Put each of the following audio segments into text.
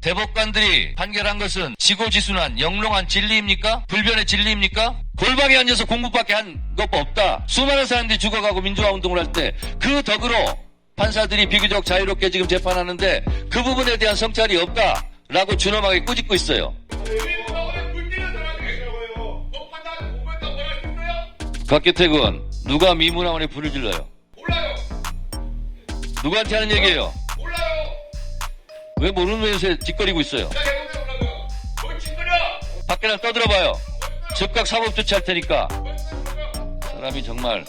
대법관들이 판결한 것은 지고지순한 영롱한 진리입니까? 불변의 진리입니까? 골방에 앉아서 공부밖에 한것 없다. 수많은 사람들이 죽어가고 민주화 운동을 할 때 그 덕으로 판사들이 비교적 자유롭게 지금 재판하는데 그 부분에 대한 성찰이 없다라고 준엄하게 꾸짖고 있어요. 곽기태 군 누가 미문화원에 불을 질러요? 몰라요. 누구한테 하는 얘기예요? 왜 모르는 면에서 짓거리고 있어요? 자, 해보세요, 그러면. 뭔 짓거려? 밖에 나 떠들어봐요. 즉각 사법 조치할 테니까. 사람이 정말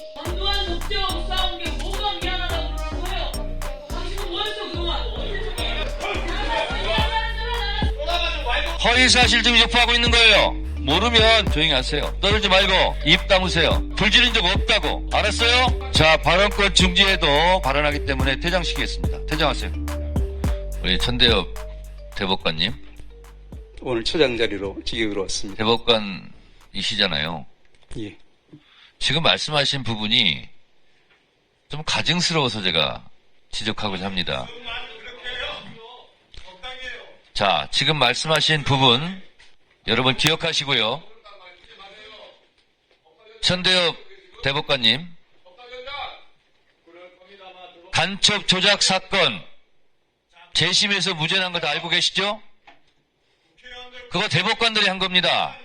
허위사실 지금 유포하고 있는 거예요. 모르면 조용히 하세요. 떠들지 말고 입 다무세요. 불지른 적 없다고. 알았어요? 자, 발언권 중지에도 발언하기 때문에 퇴장시키겠습니다. 퇴장하세요. 우리 천대엽 대법관님. 오늘 처장 자리로 직역으로 왔습니다. 대법관이시잖아요. 예. 지금 말씀하신 부분이 좀 가증스러워서 제가 지적하고자 합니다. 자, 지금 말씀하신 부분 여러분 기억하시고요. 천대엽 대법관님, 간첩 조작 사건 재심에서 무죄 난 거 다 알고 계시죠? 그거 대법관들이 한 겁니다.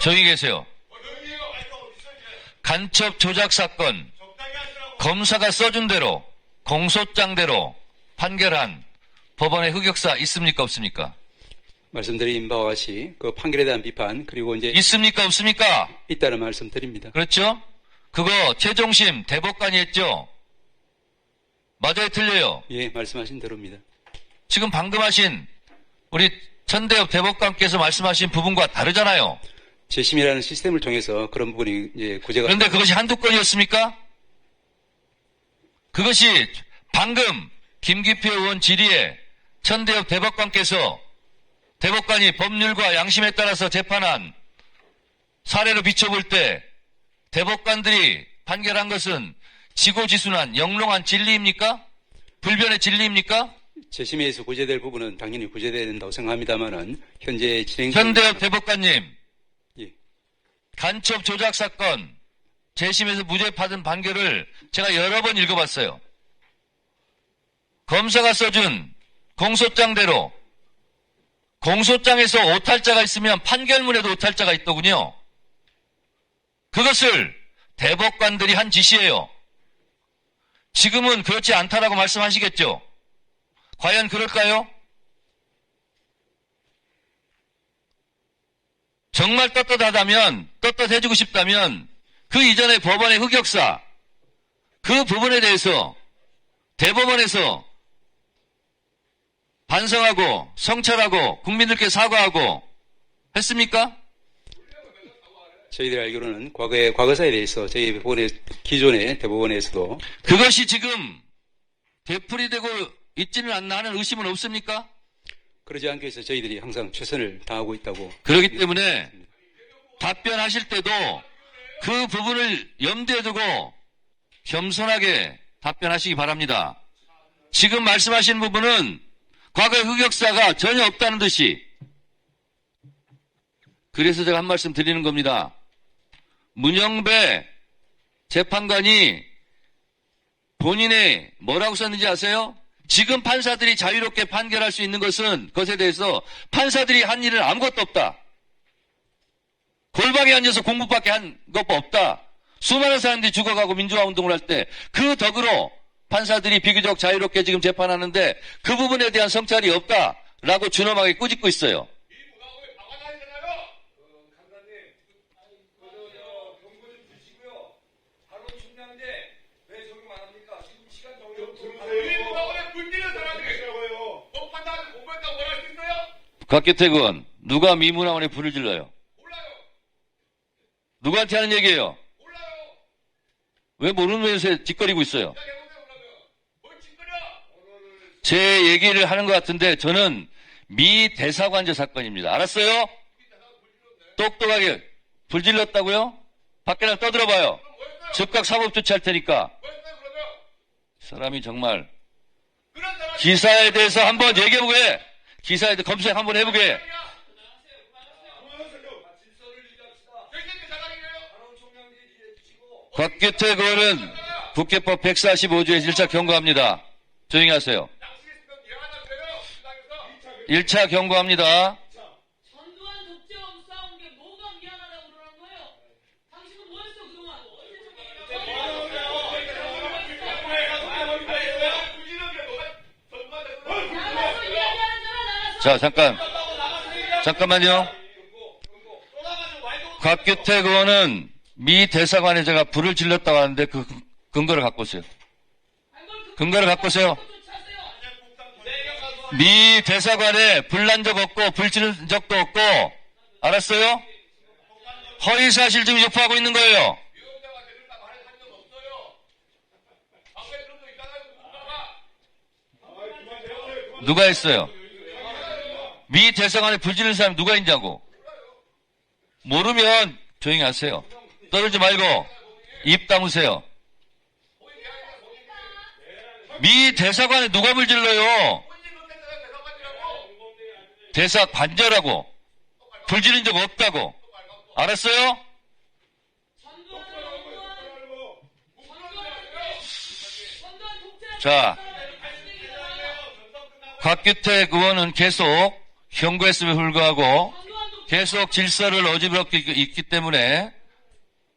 조용히 계세요. 간첩 조작 사건 검사가 써준 대로 공소장대로 판결한 법원의 흑역사 있습니까 없습니까? 말씀드린 바와 같이 그 판결에 대한 비판 그리고 이제 있습니까 없습니까? 있다는 말씀 드립니다. 그렇죠? 그거 최종심 대법관이 했죠? 맞아요 틀려요? 예, 말씀하신 대로입니다. 지금 방금 하신 우리 천대엽 대법관께서 말씀하신 부분과 다르잖아요. 재심이라는 시스템을 통해서 그런 부분이 이제 구제가 그런데 그것이 한두 건이었습니까? 그것이 방금 김기표 의원 질의에 천대엽 대법관께서 대법관이 법률과 양심에 따라서 재판한 사례로 비춰볼 때 대법관들이 판결한 것은 지고지순한 영롱한 진리입니까? 불변의 진리입니까? 재심에서 구제될 부분은 당연히 구제돼야 된다고 생각합니다만은 현재 진행 중 현대엽 대법관님 예, 간첩 조작 사건 재심에서 무죄 받은 판결을 제가 여러 번 읽어봤어요. 검사가 써준 공소장대로 공소장에서 오탈자가 있으면 판결문에도 오탈자가 있더군요. 그것을 대법관들이 한 짓이에요. 지금은 그렇지 않다라고 말씀하시겠죠? 과연 그럴까요? 정말 떳떳하다면, 떳떳해주고 싶다면, 그 이전의 법원의 흑역사, 그 부분에 대해서 대법원에서 반성하고, 성찰하고, 국민들께 사과하고, 했습니까? 저희들이 알기로는 과거의 과거사에 대해서 저희 법원의 기존의 대법원에서도 그것이 지금 되풀이되고 있지는 않나 하는 의심은 없습니까? 그러지 않기 위해서 저희들이 항상 최선을 다하고 있다고 그렇기 때문에 답변하실 때도 그 부분을 염두에 두고 겸손하게 답변하시기 바랍니다. 지금 말씀하신 부분은 과거의 흑역사가 전혀 없다는 듯이 그래서 제가 한 말씀 드리는 겁니다. 문영배 재판관이 본인의 뭐라고 썼는지 아세요? 지금 판사들이 자유롭게 판결할 수 있는 것은 것에 대해서 판사들이 한 일은 아무것도 없다. 골방에 앉아서 공부밖에 한것 없다. 수많은 사람들이 죽어가고 민주화 운동을 할 때 그 덕으로 판사들이 비교적 자유롭게 지금 재판하는데 그 부분에 대한 성찰이 없다라고 준엄하게 꾸짖고 있어요. 의무방어에 박아 다니잖아요. 강사님, 저 경고 좀 주시고요. 바로 중요한데 왜 적용 안 합니까? 지금 시간 정해. 의무방어에 문제는 사람이 계시라고요. 법 판단하는 공부했다고 뭐라 할 수 있어요? 곽기태군 누가 미문화원에 불을 질러요? 몰라요. 누구한테 하는 얘기예요? 몰라요. 왜 모르는 면에서 짓거리고 있어요? 제 얘기를 하는 것 같은데 저는 미 대사관제 사건입니다. 알았어요? 똑똑하게 불질렀다고요? 밖에 나 떠들어봐요. 즉각 사법 조치할 테니까. 사람이 정말 기사에 대해서 한번 얘기해보게. 기사에 대해 검색 한번 해보게. 곽규택 의원은 국회법 145조에 1차 경고합니다. 조용히 하세요. 양식했으면 미안하다고요. 시장에서 1차 경고합니다. 자, 잠깐. 잠깐만요. 곽규택 의원은 미 대사관에 제가 불을 질렀다고 하는데 그 근거를 갖고 오세요. 근거를 갖고 오세요. 미 대사관에 불 난 적 없고 불 지른 적도 없고 알았어요? 허위 사실 지금 유포하고 있는 거예요. 누가 했어요? 미 대사관에 불 지른 사람이 누가 있냐고. 모르면 조용히 하세요. 떠들지 말고 입 다무세요. 미 대사관에 누가 불 질러요? 본인 못했다가 대사관이라고. 대사 관저라고. 불 지른 적 없다고. 알았어요? 자, 곽규택 의원은 계속 경고했음에 불구하고 계속 질서를 어지럽게 있기 때문에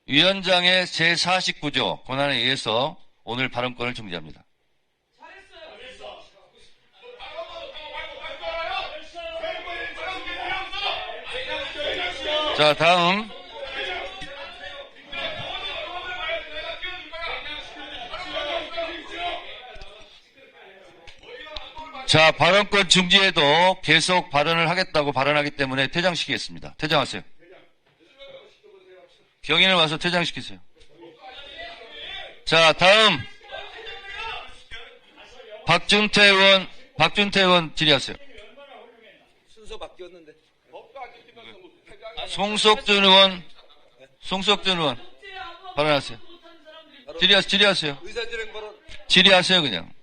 위원장의 제49조 권한에 의해서 오늘 발언권을 정지합니다. 자, 다음. 자, 발언권 중지에도 계속 발언을 하겠다고 발언하기 때문에 퇴장시키겠습니다. 퇴장하세요. 경인을 와서 퇴장시키세요. 자, 다음. 박준태 의원, 박준태 의원 질의하세요. 순서 바뀌었는데. 송석준 의원, 송석준 의원, 발언하세요. 질의하세요, 질의하세요. 질의하세요, 그냥.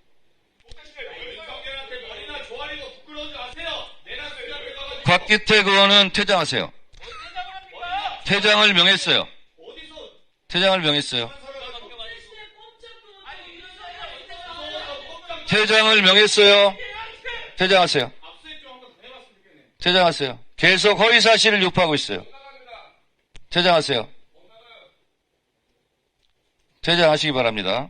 윤석열한테 머리나 조아리고 부끄러워지 마세요. 내나 곽기택 의원은 퇴장하세요. 퇴장을 명했어요. 퇴장을 명했어요. 퇴장을 명했어요. 퇴장하세요. 퇴장하세요. 계속 허위 사실을 유포하고 있어요. 퇴장하세요. 퇴장하시기 바랍니다.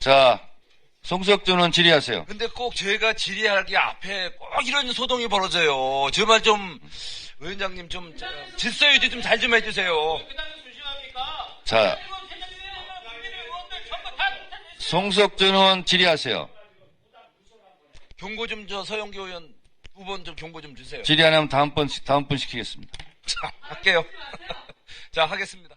자, 송석준은 질의하세요. 근데 꼭 저희가 질의하기 앞에 꼭 이런 소동이 벌어져요. 정말 좀, 위원장님 좀, 저, 질서 유지 좀 잘 좀 해주세요. 자, 송석준 의원 질의하세요. 경고 좀 저 서영교 의원 두번좀 경고 좀 주세요. 질의 안 하면 다음 번, 다음 번 시키겠습니다. 자, 할게요. 자, 하겠습니다.